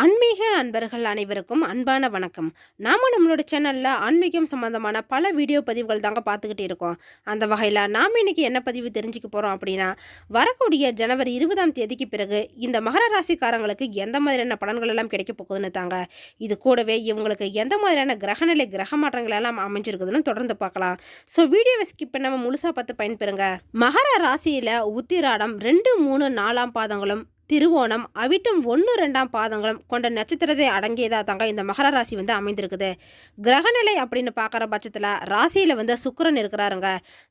ஆன்மீக அன்பர்கள் அனைவருக்கும் அன்பான வணக்கம். நாம நம்மளோட சேனலில் ஆன்மீகம் சம்மந்தமான பல வீடியோ பதிவுகள் தாங்க பார்த்துக்கிட்டு இருக்கோம். அந்த வகையில் நாம் இன்னைக்கு என்ன பதிவு தெரிஞ்சுக்க போகிறோம் அப்படின்னா வரக்கூடிய ஜனவரி இருபதாம் தேதிக்கு பிறகு இந்த மகர ராசிக்காரங்களுக்கு எந்த மாதிரியான பலன்கள் எல்லாம் கிடைக்க போகுதுன்னு தாங்க. இது கூடவே இவங்களுக்கு எந்த மாதிரியான கிரகநிலை கிரக மாற்றங்கள் எல்லாம் அமைஞ்சிருக்குதுன்னு தொடர்ந்து பார்க்கலாம். ஸோ வீடியோவை ஸ்கிப் பண்ணாமல் முழுசாக பார்த்து பயன்பெறுங்க. மகர ராசியில் உத்திராடம் ரெண்டு மூணு நாலாம் பாதங்களும் திருவோணம் அவிட்டம் ஒன்று ரெண்டாம் பாதங்களும் கொண்ட நட்சத்திரத்தை அடங்கியதாக தாங்க இந்த மகர ராசி வந்து அமைந்திருக்குது. கிரகநிலை அப்படின்னு பார்க்குற பட்சத்தில் ராசியில் வந்து சுக்கரன் இருக்கிறாருங்க.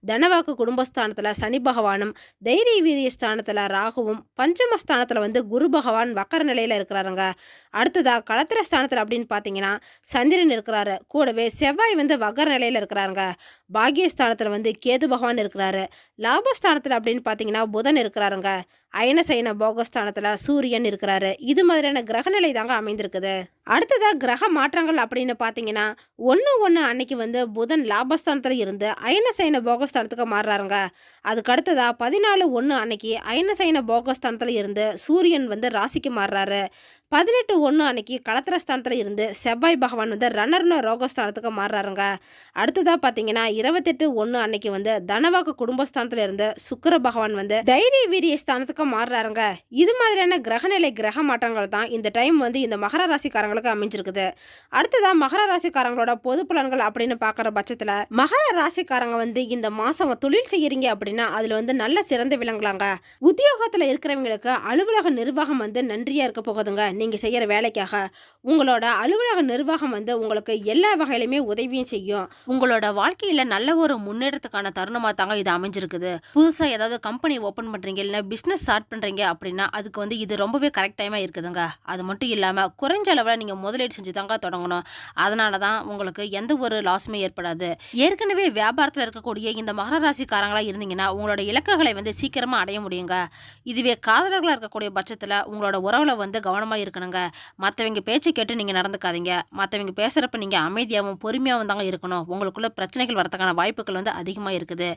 தனவாக்கு குடும்பஸ்தானத்தில் சனி பகவானும் தைரிய வீரிய ஸ்தானத்தில் ராகுவும் பஞ்சமஸ்தானத்தில் வந்து குரு பகவான் வக்கர நிலையில் இருக்கிறாருங்க. அடுத்ததாக களத்திர ஸ்தானத்தில் அப்படின்னு பார்த்தீங்கன்னா சந்திரன் இருக்கிறாரு. கூடவே செவ்வாய் வந்து வக்கர நிலையில் இருக்கிறாருங்க. பாக்கியஸ்தானத்தில் வந்து கேது பகவான் இருக்கிறாரு. லாபஸ்தானத்தில் அப்படின்னு பார்த்தீங்கன்னா புதன் இருக்கிறாருங்க. அயனசயன போகஸ்தானத்தில் சூரியன் இருக்கிறாரு. இது மாதிரியான கிரகநிலை தாங்க அமைந்திருக்குது. அடுத்ததாக கிரக மாற்றங்கள் அப்படின்னு பார்த்தீங்கன்னா ஒன்று ஒன்று அன்னைக்கு வந்து புதன் லாபஸ்தானத்தில் இருந்து அயனசைன போகஸ்தானத்துக்கு மாறுறாருங்க. அதுக்கு அடுத்ததாக பதினாலு ஒன்று அன்னைக்கு அயனசைன போகஸ்தானத்தில் இருந்து சூரியன் வந்து ராசிக்கு மாறுறாரு. பதினெட்டு ஒன்று அன்னைக்கு களத்திரஸ்தானத்தில் இருந்து செவ்வாய் பகவான் வந்து ரன்னர்னு ரோகஸ்தானத்துக்கு மாறுறாருங்க. அடுத்ததாக பார்த்தீங்கன்னா இருபத்தெட்டு ஒன்று அன்னைக்கு வந்து தனவாக்கு குடும்பஸ்தானத்தில் இருந்து சுக்கர பகவான் வந்து தைரிய வீரிய ஸ்தானத்துக்கு மாறுறாருங்க. இது மாதிரியான கிரகநிலை கிரக மாற்றங்கள் தான் இந்த டைம் வந்து இந்த மகர ராசிக்காரங்களுக்கு அமைஞ்சிருக்குது. அடுத்ததாக மகர ராசிக்காரங்களோட பொது பலன்கள் அப்படின்னு பார்க்குற பட்சத்தில் மகர ராசிக்காரங்க வந்து இந்த மாதம் தொழில் செய்கிறீங்க அப்படின்னா அதில் வந்து நல்ல சிறந்து விளங்கலாங்க உத்தியோகத்தில் இருக்கிறவங்களுக்கு அலுவலக நிர்வாகம் வந்து நன்றியாக இருக்க போகுதுங்க நீங்கள் செய்கிற வேலைக்காக. உங்களோட அலுவலக நிர்வாகம் வந்து உங்களுக்கு எல்லா வகையிலுமே உதவியும் செய்யும். உங்களோட வாழ்க்கையில் நல்ல ஒரு முன்னேற்றத்துக்கான தருணமாக தாங்க இது அமைஞ்சிருக்குது. புதுசாக ஏதாவது கம்பெனி ஓப்பன் பண்ணுறீங்க இல்லை பிஸ்னஸ் ஸ்டார்ட் பண்ணுறீங்க அப்படின்னா அதுக்கு வந்து இது ரொம்பவே கரெக்ட் டைமாக இருக்குதுங்க. அது மட்டும் இல்லாமல் குறைஞ்ச அளவில் நீங்கள் முதலீடு செஞ்சு தாங்க தொடங்கணும். அதனால தான் உங்களுக்கு எந்த ஒரு லாஸுமே ஏற்படாது. ஏற்கனவே வியாபாரத்தில் இருக்கக்கூடிய இந்த மகர ராசிக்காரங்களா இருந்தீங்கன்னா உங்களோட இலக்குகளை வந்து சீக்கிரமாக அடைய முடியுங்க. இதுவே காதலர்களாக இருக்கக்கூடிய பட்சத்தில் உங்களோட உறவில் வந்து கவனமாக இருக்கணுங்க. மற்றவங்க பேச்சு கேட்டு நீங்கள் நடந்துக்காதீங்க. மற்றவங்க பேசுகிறப்ப நீங்கள் அமைதியாகவும் பொறுமையாகவும் தாங்க இருக்கணும். உங்களுக்குள்ள பிரச்சனைகள் வரதுக்கான வாய்ப்புகள் வந்து அதிகமாக இருக்குது.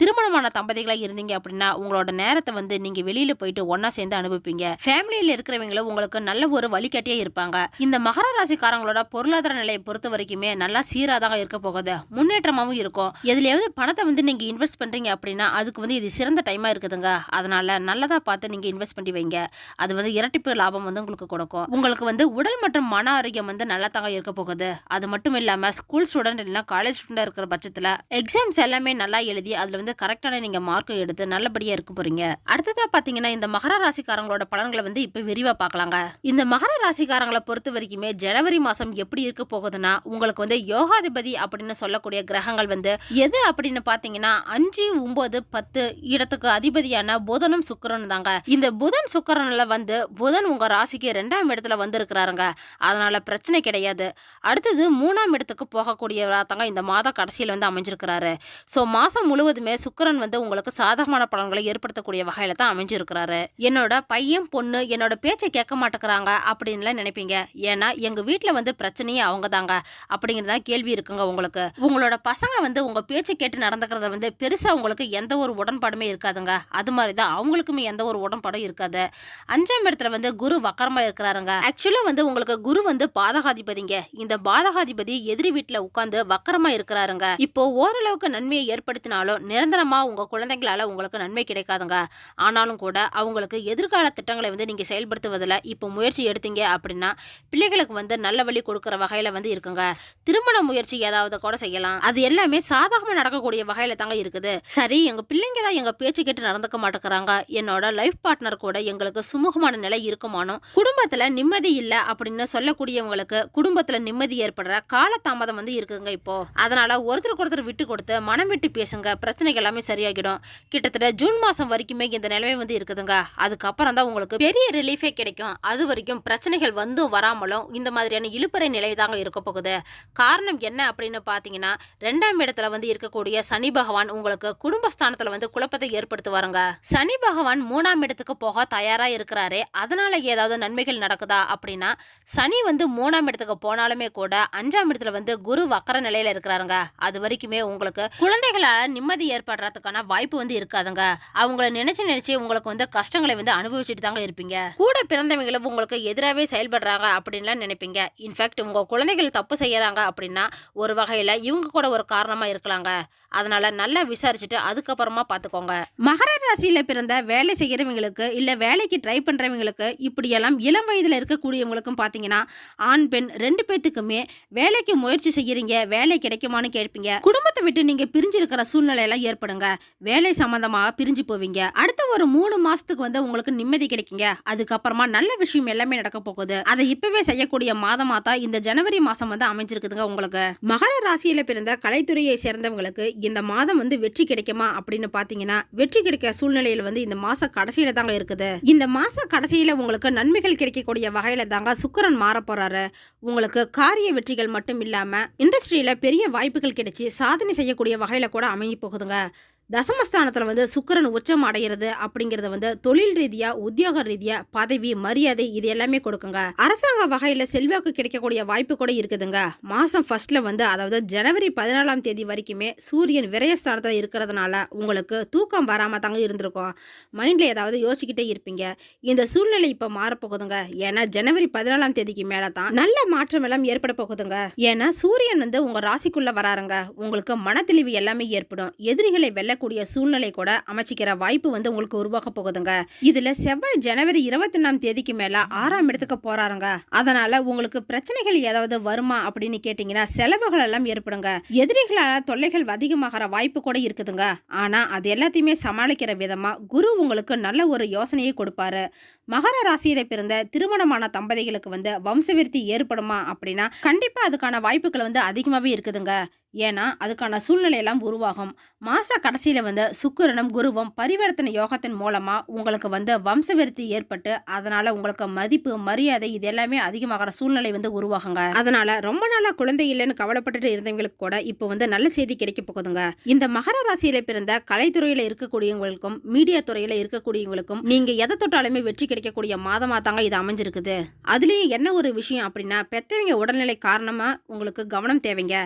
திருமணமான தம்பதிகளாக இருந்தீங்க அப்படின்னா உங்களோட நேரத்தை வந்து நீங்கள் வெளியில் போயிட்டு ஒன்றா சேர்ந்து அனுபவிப்பீங்க. ஃபேமிலியில் இருக்கிறவங்களும் உங்களுக்கு நல்ல ஒரு வழிகாட்டியே இருப்பாங்க. இந்த மகர ராசிக்காரங்களோட பொருளாதார நிலையை பொறுத்த வரைக்குமே நல்லா சீராக தான் இருக்க போகுது. முன்னேற்றமாகவும் இருக்கும். எதுலையாவது பணத்தை வந்து நீங்கள் இன்வெஸ்ட் பண்ணுறீங்க அப்படின்னா அதுக்கு வந்து இது சிறந்த டைமாக இருக்குதுங்க. அதனால நல்லதாக பார்த்து நீங்கள் இன்வெஸ்ட் பண்ணி வைங்க. அது வந்து இரட்டிப்பு லாபம் வந்து உங்களுக்கு கொடுக்கும். உங்களுக்கு வந்து உடல் மற்றும் மன ஆரோக்கியம் வந்து நல்லா தாங்க இருக்க போகுது. அது மட்டும் இல்லாமல் ஸ்கூல் ஸ்டூடெண்ட் இல்லைனா காலேஜ் ஸ்டூடெண்ட் இருக்கிற பட்சத்தில் எக்ஸாம்ஸ் எல்லாமே நல்லா எழுதி அதில் வந்து கரெக்டான நீங்கள் மார்க் எடுத்து நல்லபடியாக இருக்க போகிறீங்க அடுத்ததாக பார்த்தீங்கன்னா இந்த மகர ராசிக்காரங்களோட பலன்களை வந்து இப்போ விரிவாக பார்க்கலாங்க. இந்த மகர ராசிக்காரங்களை பொறுத்த வரைக்குமே ஜனவரி மாதம் எப்படி இருக்க போகுதுன்னா உங்களுக்கு வந்து யோகாதிபதி அப்படின்னு சொல்லக்கூடிய கிரகங்கள் வந்து எது அப்படின்னு பார்த்தீங்கன்னா அஞ்சு ஒம்பது பத்து இடத்துக்கு அதிபதியான புதனும் சுக்கிரனும் தாங்க. இந்த புதன் சுக்கரனில் வந்து புதன் உங்கள் ராசிக்கு ரெண்டாம் இடத்துல வந்திருக்கிறாருங்க. அதனால பிரச்சனை கிடையாது. அடுத்தது மூணாம் இடத்துக்கு போகக்கூடியவராக தாங்க இந்த மாத கடைசியில் வந்து அமைஞ்சிருக்கிறாரு. ஸோ மாதம் முழுவதுமே சுக்கிரன் வந்து உங்களுக்கு சாதகமான பலன்களை ஏற்படுத்தக்கூடிய வகையில தான் அமைஞ்சிருக்கிறாரு. என்னோட பையன் பொண்ணு என்னோட பேச்சை கேட்க மாட்டேங்கிறாங்க அப்படின்லாம் நினைப்பீங்க. ஏன்னா எங்க வீட்டில் வந்து பிரச்சனையே அவங்க தாங்க அப்படிங்கிறதா கேள்வி இருக்குங்க உங்களுக்கு. உங்களோட பசங்க வந்து உங்க பேச்சை கேட்டு நடந்துக்கிறத வந்து பெருசா உங்களுக்கு எந்த ஒரு உடன்பாடுமே இருக்காதுங்க. அது மாதிரி தான் அவங்களுக்குமே எந்த ஒரு உடன்பாடும் இருக்காது. அஞ்சாம் இடத்துல வந்து குரு வக்கரமாக இருக்கிறாருங்க. ஆக்சுவலா வந்து உங்களுக்கு குரு வந்து பாதகாதிபதிங்க. இந்த பாதகாதிபதி எதிரி வீட்டில் உட்காந்து வக்கரமா இருக்கிறாருங்க. இப்போ ஓரளவுக்கு நன்மையை ஏற்படுத்தினாலும் நிரந்தரமா உங்க குழந்தைங்களால உங்களுக்கு நன்மை கிடைக்காதுங்க. ஆனாலும் கூட அவங்களுக்கு எதிர்கால திட்டங்களை வந்து நீங்க செயல்படுத்துவதில் இப்போ முயற்சி எடுத்தீங்க அப்படின்னா பிள்ளைகளுக்கு வந்து நல்ல வழி கொடுக்குற வகையில் வந்து இருக்குங்க. திருமண முயற்சி ஏதாவது கூட செய்யலாம். அது எல்லாமே சாதகமாக நடக்கக்கூடிய வகையில் தாங்க இருக்குது. சரி எங்கள் பிள்ளைங்க தான் எங்கள் பேச்சு கேட்டு நடந்துக்க மாட்டேங்கிறாங்க. என்னோட லைஃப் பார்ட்னர் கூட எங்களுக்கு சுமூகமான நிலை இருக்குமானும் குடும்பத்தில் நிம்மதி இல்லை அப்படின்னு சொல்லக்கூடியவங்களுக்கு குடும்பத்தில் நிம்மதி ஏற்படுற காலதாமதம் வந்து இருக்குங்க இப்போ. அதனால ஒருத்தருக்கு ஒருத்தர் விட்டு கொடுத்து மனம் விட்டு பேசுங்க. பிரச்சனைகள் எல்லாமே சரியாகிடும். கிட்டத்தட்ட ஜூன் மாதம் வரைக்குமே இந்த நிலைமை வந்து இருக்குதுங்க. அதுக்கப்புறம் தான் உங்களுக்கு பெரிய ரிலீஃபே கிடைக்கும். அது வரைக்கும் பிரச்சனைகள் வந்தும் வராமலும் நாளும் இந்த மாதிரியான இழுப்பறை நிலை தாங்க இருக்க போகுது. காரணம் என்ன அப்படின்னு பார்த்தீங்கன்னா ரெண்டாம் இடத்துல வந்து இருக்கக்கூடிய சனி பகவான் உங்களுக்கு குடும்பஸ்தானத்தில் வந்து குழப்பத்தை ஏற்படுத்துவாருங்க. சனி பகவான் மூணாம் இடத்துக்கு போக தயாரா இருக்கிறாரு அதனால ஏதாவது நன்மைகள் நடக்குதா அப்படின்னா சனி வந்து மூணாம் இடத்துக்கு போனாலுமே கூட அஞ்சாம் இடத்துல வந்து குரு வக்கர நிலையில இருக்கிறாருங்க. அது வரைக்குமே உங்களுக்கு குழந்தைகளால நிம்மதி ஏற்படுறதுக்கான வாய்ப்பு வந்து இருக்காதுங்க. அவங்கள நினைச்சு நினைச்சு உங்களுக்கு வந்து கஷ்டங்களை வந்து அனுபவிச்சுட்டு தாங்க இருப்பீங்க. கூட பிறந்தவங்களும் உங்களுக்கு எதிராகவே செயல்படுறாங்க அப்படின்னு அப்படின்லாம் நினைப்பீங்க. இன்ஃபேக்ட் உங்க குழந்தைகள் தப்பு செய்யறாங்க அப்படின்னா ஒரு வகையில் இவங்க கூட ஒரு காரணமா இருக்கலாங்க. அதனால நல்லா விசாரிச்சுட்டு அதுக்கப்புறமா பார்த்துக்கோங்க மகர ராசியில் பிறந்த வேலை செய்கிறவங்களுக்கு இல்ல வேலைக்கு ட்ரை பண்றவங்களுக்கு இப்படியெல்லாம் இளம் வயதில் இருக்கக்கூடியவங்களுக்கும் பார்த்தீங்கன்னா ஆண் பெண் ரெண்டு பேத்துக்குமே வேலைக்கு முயற்சி செய்கிறீங்க வேலை கிடைக்குமான்னு கேட்பீங்க. குடும்பத்தை விட்டு நீங்க பிரிஞ்சிருக்கிற சூழ்நிலை எல்லாம் ஏற்படுங்க. வேலை சம்மந்தமாக பிரிஞ்சு போவீங்க. அடுத்த ஒரு மூணு மாதத்துக்கு வந்து உங்களுக்கு நிம்மதி கிடைக்குங்க. அதுக்கப்புறமா நல்ல விஷயம் எல்லாமே நடக்க போகுது. அதை இப்பவே செய்யக்கூடிய மாதமா தான் இந்த ஜனவரி மாதம் வந்து அமைஞ்சிருக்குதுங்க உங்களுக்கு. மகர ராசியில பிறந்த கலைத்துறையை சேர்ந்தவங்களுக்கு இந்த மாதம் வந்து வெற்றி கிடைக்குமா அப்படின்னு பாத்தீங்கன்னா வெற்றி கிடைக்க சூழ்நிலையில வந்து இந்த மாச கடைசியில தாங்க இருக்குது. இந்த மாச கடைசியில உங்களுக்கு நன்மைகள் கிடைக்கக்கூடிய வகையில தாங்க சுக்கரன் மாற போறாரு. உங்களுக்கு காரிய வெற்றிகள் மட்டும் இல்லாம இண்டஸ்ட்ரியில பெரிய வாய்ப்புகள் கிடைச்சி சாதனை செய்யக்கூடிய வகையில கூட அமைய போகுதுங்க. தசமஸ்தானத்தில் வந்து சுக்கிரன் உச்சம் அடைகிறது அப்படிங்கிறது வந்து தொழில் ரீதியா உத்தியோக ரீதியா பதவி மரியாதை இது எல்லாமே கொடுக்குங்க. அரசாங்க வகையில் செல்வாக்கு கிடைக்கக்கூடிய வாய்ப்பு கூட இருக்குதுங்க. மாசம் ஃபர்ஸ்ட்ல வந்து அதாவது ஜனவரி பதினாலாம் தேதி வரைக்குமே சூரியன் விரயஸ்தானத்தில் இருக்கிறதுனால உங்களுக்கு தூக்கம் வராம தாங்க இருந்திருக்கும். மைண்ட்ல ஏதாவது யோசிக்கிட்டே இருப்பீங்க. இந்த சூழ்நிலை இப்போ மாறப்போகுதுங்க. ஏன்னா ஜனவரி பதினாலாம் தேதிக்கு மேலே தான் நல்ல மாற்றம் எல்லாம் ஏற்பட போகுதுங்க. ஏன்னா சூரியன் வந்து உங்க ராசிக்குள்ள வராருங்க. உங்களுக்கு மனத்தெளிவு எல்லாமே ஏற்படும். எதிரிகளை செல்லக்கூடிய சூழ்நிலை கூட அமைச்சிக்கிற வாய்ப்பு வந்து உங்களுக்கு உருவாக போகுதுங்க. இதுல செவ்வாய் ஜனவரி இருபத்தி தேதிக்கு மேல ஆறாம் இடத்துக்கு போறாருங்க. அதனால உங்களுக்கு பிரச்சனைகள் ஏதாவது வருமா அப்படின்னு கேட்டீங்கன்னா செலவுகள் எல்லாம் ஏற்படுங்க. எதிரிகளால தொல்லைகள் அதிகமாகிற வாய்ப்பு கூட இருக்குதுங்க. ஆனா அது எல்லாத்தையுமே சமாளிக்கிற விதமா குரு உங்களுக்கு நல்ல ஒரு யோசனையை கொடுப்பாரு. மகர ராசியில பிறந்த திருமணமான தம்பதிகளுக்கு வந்து வம்சவிருத்தி ஏற்படுமா அப்படின்னா கண்டிப்பா அதுக்கான வாய்ப்புகள் வந்து அதிகமாகவே இருக்குதுங்க. ஏன்னா அதுக்கான சூழ்நிலை எல்லாம் உருவாகும். மாச கடைசியில் வந்து சுக்கிரனும் குருவும் பரிவர்த்தனை யோகத்தின் மூலமாக உங்களுக்கு வந்து வம்சவிருத்தி ஏற்பட்டு அதனால் உங்களுக்கு மதிப்பு மரியாதை இது எல்லாமே அதிகமாகிற சூழ்நிலை வந்து உருவாகுங்க. அதனால் ரொம்ப நாளாக குழந்தை இல்லைன்னு கவலைப்பட்டுட்டு இருந்தவங்களுக்கு கூட இப்போ வந்து நல்ல செய்தி கிடைக்க போகுதுங்க. இந்த மகர ராசியில் பிறந்த கலைத்துறையில் இருக்கக்கூடியவங்களுக்கும் மீடியா துறையில் இருக்கக்கூடியவங்களுக்கும் நீங்கள் எதை தொட்டாலுமே வெற்றி கிடைக்கக்கூடிய மாதமாக தாங்க இது அமைஞ்சிருக்குது. அதுலேயும் என்ன ஒரு விஷயம் அப்படின்னா பெற்றவங்க உடல்நிலை காரணமாக உங்களுக்கு கவனம் தேவைங்க.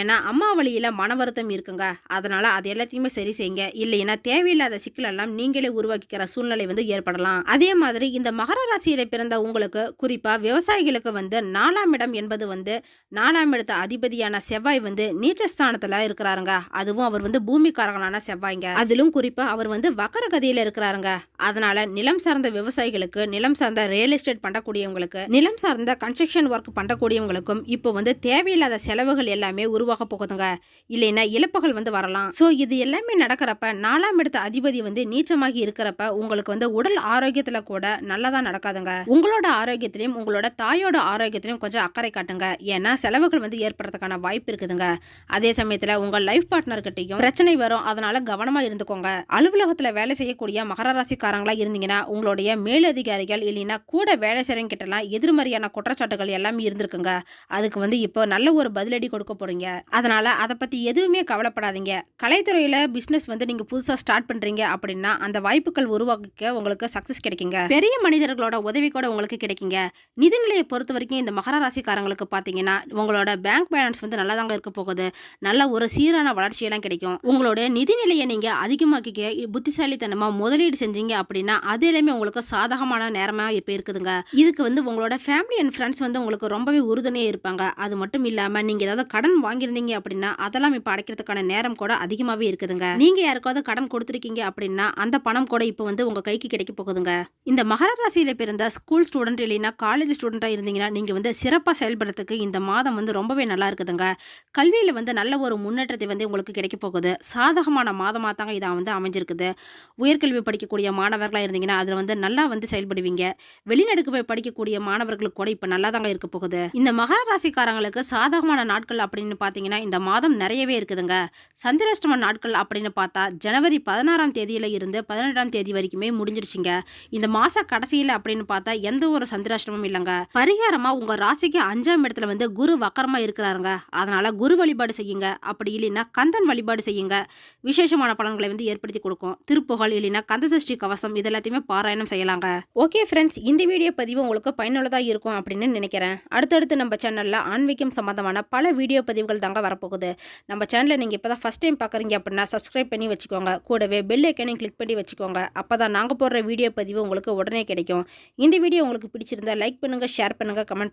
ஏன்னா அம்மா வழியில் மன வருத்தம் இருக்குங்க. அதனால் அது எல்லாத்தையுமே சரி செய்யுங்க. இல்லைன்னா தேவையில்லாத சிக்கலெல்லாம் நீங்களே உருவாக்கிக்கிற சூழ்நிலை வந்து ஏற்படலாம். அதே மாதிரி இந்த மகர ராசியில் பிறந்த உங்களுக்கு குறிப்பாக விவசாயிகளுக்கு வந்து நாலாம் இடம் என்பது வந்து நாலாம் இடத்த அதிபதியான செவ்வாய் வந்து நீச்சஸ்தானத்தில் இருக்கிறாருங்க. அதுவும் அவர் வந்து பூமிக்காரகனான செவ்வாய்ங்க. அதிலும் குறிப்பாக அவர் வந்து வக்கர கதியில இருக்கிறாருங்க. அதனால நிலம் சார்ந்த விவசாயிகளுக்கு நிலம் சார்ந்த ரியல் எஸ்டேட் பண்ணக்கூடியவங்களுக்கு நிலம் சார்ந்த கன்ஸ்ட்ரக்ஷன் ஒர்க் பண்ணக்கூடியவங்களுக்கும் இப்போ வந்து தேவையில்லாத செலவுகள் எல்லாமே உருவாக போகுதுங்க இல்லைன்னா இழப்புகள் வந்து வரலாம். ஸோ இது எல்லாமே நடக்கிறப்ப நாலாம் இடத்த அதிபதி வந்து நீச்சமாகி இருக்கிறப்ப உங்களுக்கு வந்து உடல் ஆரோக்கியத்துல கூட நல்லதா நடக்காதுங்க. உங்களோட ஆரோக்கியத்திலையும் உங்களோட தாயோட ஆரோக்கியத்திலையும் கொஞ்சம் அக்கறை காட்டுங்க. ஏன்னா செலவுகள் வந்து ஏற்படுறதுக்கான வாய்ப்பு இருக்குதுங்க. அதே சமயத்தில் உங்க லைஃப் பார்ட்னர்கிட்டையும் பிரச்சனை வரும். அதனால கவனமா இருந்துக்கோங்க. அலுவலகத்தில் வேலை செய்யக்கூடிய மகர ராசிக்காரங்களா இருந்தீங்கன்னா உங்களுடைய மேலதிகாரிகள் இல்லைன்னா கூட வேலை செய்யறவங்க கிட்டலாம் எதிர்மறையான குற்றச்சாட்டுகள் எல்லாமே இருந்திருக்குங்க. அதுக்கு வந்து இப்போ நல்ல ஒரு பதிலடி கொடுக்க போறீங்க. அதனால அதனால் அதை பற்றி எதுவுமே கவலைப்படாதீங்க. கலைத்துறையில் பிஸ்னஸ் வந்து நீங்கள் புதுசாக ஸ்டார்ட் பண்ணுறீங்க அப்படின்னா அந்த வாய்ப்புகள் உருவாக்க உங்களுக்கு சக்ஸஸ் கிடைக்குங்க. பெரிய மனிதர்களோட உதவி கூட உங்களுக்கு கிடைக்குங்க. நிதிநிலையை பொறுத்த வரைக்கும் இந்த மகர ராசிக்காரங்களுக்கு பார்த்தீங்கன்னா உங்களோட பேங்க் பேலன்ஸ் வந்து நல்லா தாங்க இருக்க போகுது. நல்ல ஒரு சீரான வளர்ச்சியெல்லாம் கிடைக்கும். உங்களோட நிதிநிலையை நீங்கள் அதிகமாக்கிக்க புத்திசாலித்தனமாக முதலீடு செஞ்சீங்க அப்படின்னா அது எல்லாமே உங்களுக்கு சாதகமான நேரமாக இப்போ இருக்குதுங்க. இதுக்கு வந்து உங்களோட ஃபேமிலி அண்ட் ஃப்ரெண்ட்ஸ் வந்து உங்களுக்கு ரொம்பவே உறுதுணையாக இருப்பாங்க. அது மட்டும் இல்லாமல் நீங்கள் ஏதாவது கடன் வாங்கியிருந்தீங்க அப்படின்னா அதெல்லாம் இப்போ அடைக்கிறதுக்கான நேரம் கூட அதிகமாகவே இருக்குதுங்க. நீங்க யாருக்காவது கடன் கொடுத்துருக்கீங்க அப்படின்னா அந்த பணம் கூட இப்போ வந்து உங்க கைக்கு கிடைக்க போகுதுங்க. இந்த மகர பிறந்த ஸ்கூல் ஸ்டூடெண்ட் இல்லைன்னா காலேஜ் ஸ்டூடெண்ட்டாக இருந்தீங்கன்னா நீங்க வந்து சிறப்பாக செயல்படுறதுக்கு இந்த மாதம் வந்து ரொம்பவே நல்லா இருக்குதுங்க. கல்வியில் வந்து நல்ல ஒரு முன்னேற்றத்தை வந்து உங்களுக்கு கிடைக்க போகுது. சாதகமான மாதமாக தாங்க இதாக வந்து அமைஞ்சிருக்குது. உயர்கல்வி படிக்கக்கூடிய மாணவர்களாக இருந்தீங்கன்னா அதில் வந்து நல்லா வந்து செயல்படுவீங்க. வெளிநாடுக்கு போய் படிக்கக்கூடிய மாணவர்களுக்கு கூட இப்போ நல்லா தாங்க இருக்க போகுது. இந்த மகர ராசிக்காரங்களுக்கு சாதகமான நாட்கள் அப்படின்னு பார்த்தீங்கன்னா இந்த இந்த மாதம் நிறையவே இருக்குதுங்க. சந்திராஷ்டம நாட்கள் அப்படின்னு பார்த்தா ஜனவரி பதினாறாம் தேதியில இருந்து பதினெட்டாம் தேதி வரைக்குமே முடிஞ்சிருச்சுங்க. இந்த மாத கடைசியில் அப்படின்னு பார்த்தா எந்த ஒரு சந்திராஷ்டமும் இல்லைங்க. பரிகாரமாக உங்கள் ராசிக்கு அஞ்சாம் இடத்துல வந்து குரு வக்கரமா இருக்கிறாருங்க. அதனால் குரு வழிபாடு செய்யுங்க. அப்படி இல்லைன்னா கந்தன் வழிபாடு செய்யுங்க. விசேஷமான பலன்களை வந்து ஏற்படுத்தி கொடுக்கும். திருப்புகழ் இல்லைன்னா கந்தசஷ்டி கவசம் இது எல்லாத்தையுமே பாராயணம் செய்யலாங்க. ஓகே ஃப்ரெண்ட்ஸ் இந்த வீடியோ பதிவு உங்களுக்கு பயனுள்ளதாக இருக்கும் அப்படின்னு நினைக்கிறேன். அடுத்தடுத்து நம்ம சேனலில் ஆன்மீகம் சம்மந்தமான பல வீடியோ பதிவுகள் தாங்க போகுது. நம்ம சேனலை நீங்கள் இப்போ தான் ஃபஸ்ட் டைம் பார்க்குறீங்க அப்படின்னா சப்ஸ்கிரைப் பண்ணி வச்சுக்கோங்க. கூடவே பெல் ஐக்கனையும் கிளிக் பண்ணி வச்சுக்கோங்க. அப்போ தான் நாங்கள் போடுற வீடியோ பதிவு உங்களுக்கு உடனே கிடைக்கும். இந்த வீடியோ உங்களுக்கு பிடிச்சிருந்தா லைக் பண்ணுங்கள் ஷேர் பண்ணுங்கள் கமெண்ட்